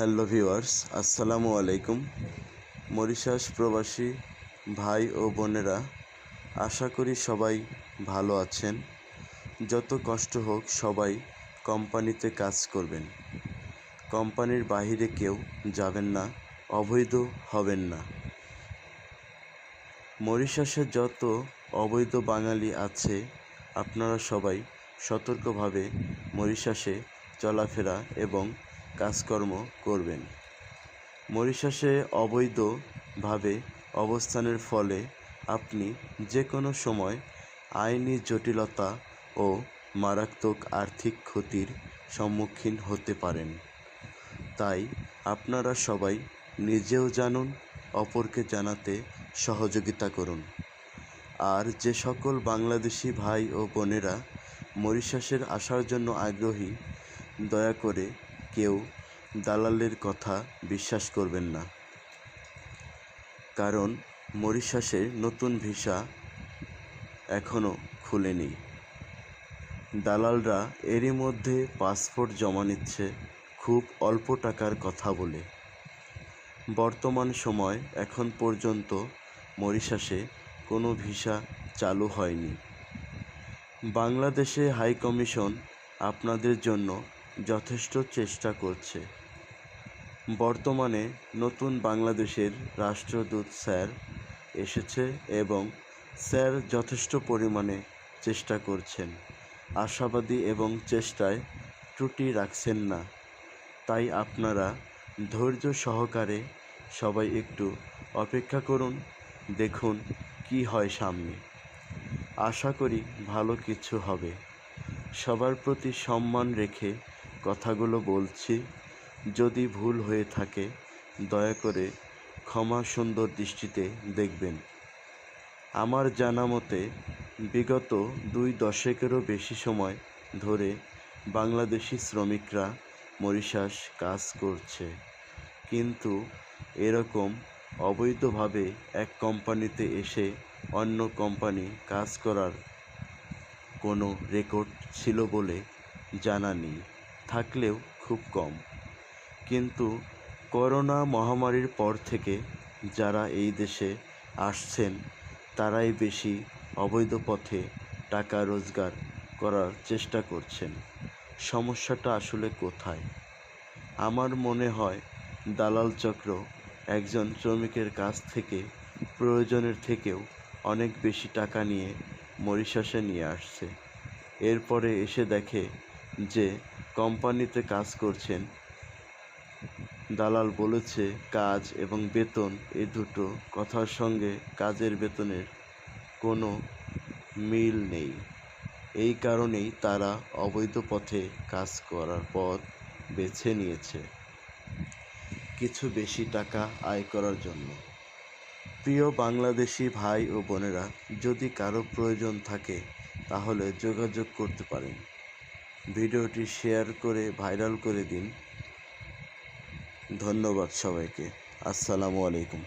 Hello viewers, আসসালামু আলাইকুম। Mauritius প্রবাসী ভাই ও বোনেরা, আশা করি সবাই ভালো আছেন। যত কষ্ট হোক, সবাই কোম্পানিতে কাজ করবেন। কোম্পানির বাইরে কেউ যাবেন না, অবৈধ হবেন না। মরিশাসে যত অবৈধ বাঙালি আছে, আপনারা সবাই সতর্কভাবে মরিশাসে চলাফেরা এবং কাজকর্ম করবেন। মরিশাসে অবৈধভাবে অবস্থানের ফলে আপনি যে কোনো সময় আইনি জটিলতা ও মারাত্মক আর্থিক ক্ষতির সম্মুখীন হতে পারেন। তাই আপনারা সবাই নিজেও জানুন, অপরকে জানাতে সহযোগিতা করুন। আর যে সকল বাংলাদেশি ভাই ও বোনেরা মরিশাসের আসার জন্য আগ্রহী, দয়া করে কেউ দালালের কথা বিশ্বাস করবেন না। কারণ মরিশাসে নতুন ভিসা এখনও খুলেনি। দালালরা এরই মধ্যে পাসপোর্ট জমা নিচ্ছে খুব অল্প টাকার কথা বলে। বর্তমান সময় এখন পর্যন্ত মরিশাসে কোনো ভিসা চালু হয়নি। বাংলাদেশে হাই কমিশন আপনাদের জন্য যথেষ্ট চেষ্টা করছে। বর্তমানে নতুন বাংলাদেশের রাষ্ট্রদূত স্যার এসেছে এবং স্যার যথেষ্ট পরিমাণে চেষ্টা করছেন। আশাবাদী এবং চেষ্টায় ত্রুটি রাখছেন না। তাই আপনারা ধৈর্য সহকারে সবাই একটু অপেক্ষা করুন, দেখুন কি হয় সামনে। আশা করি ভালো কিছু হবে। সবার প্রতি সম্মান রেখে কথাগুলো বলছি। যদি ভুল হয়ে থাকে, দয়া করে ক্ষমা সুন্দর দৃষ্টিতে দেখবেন। আমার জানা মতে, বিগত দুই দশকেরও বেশি সময় ধরে বাংলাদেশি শ্রমিকরা মরিশাস কাজ করছে। কিন্তু এরকম অবৈধভাবে এক কোম্পানিতে এসে অন্য কোম্পানি কাজ করার কোনো রেকর্ড ছিল বলে জানা নেই। থাকলেও খুব কম। কিন্তু করোনা মহামারীর পর থেকে যারা এই দেশে আসছেন, তারাই বেশি অবৈধ পথে টাকা রোজগার করার চেষ্টা করছেন। সমস্যাটা আসলে কোথায়? আমার মনে হয় দালাল চক্র একজন শ্রমিকের কাছ থেকে প্রয়োজনের থেকেও অনেক বেশি টাকা নিয়ে মরিশাসে নিয়ে আসছে। এরপরে এসে দেখে যে কোম্পানিতে কাজ করছেন। দালাল বলেছে, কাজ এবং বেতন এ দুটো কথার সঙ্গে কাজের বেতনের কোনো মিল নেই। এই কারণেই তারা অবৈধ পথে কাজ করার পথ বেছে নিয়েছে। কিছু বেশি টাকা আয় করার জন্য। প্রিয় বাংলাদেশি ভাই ও বোনেরা, যদি কারও প্রয়োজন থাকে, তাহলে যোগাযোগ করতে পারেন। ভিডিওটি শেয়ার করে ভাইরাল করে দিন। ধন্যবাদ সবাইকে। আসসালামু আলাইকুম।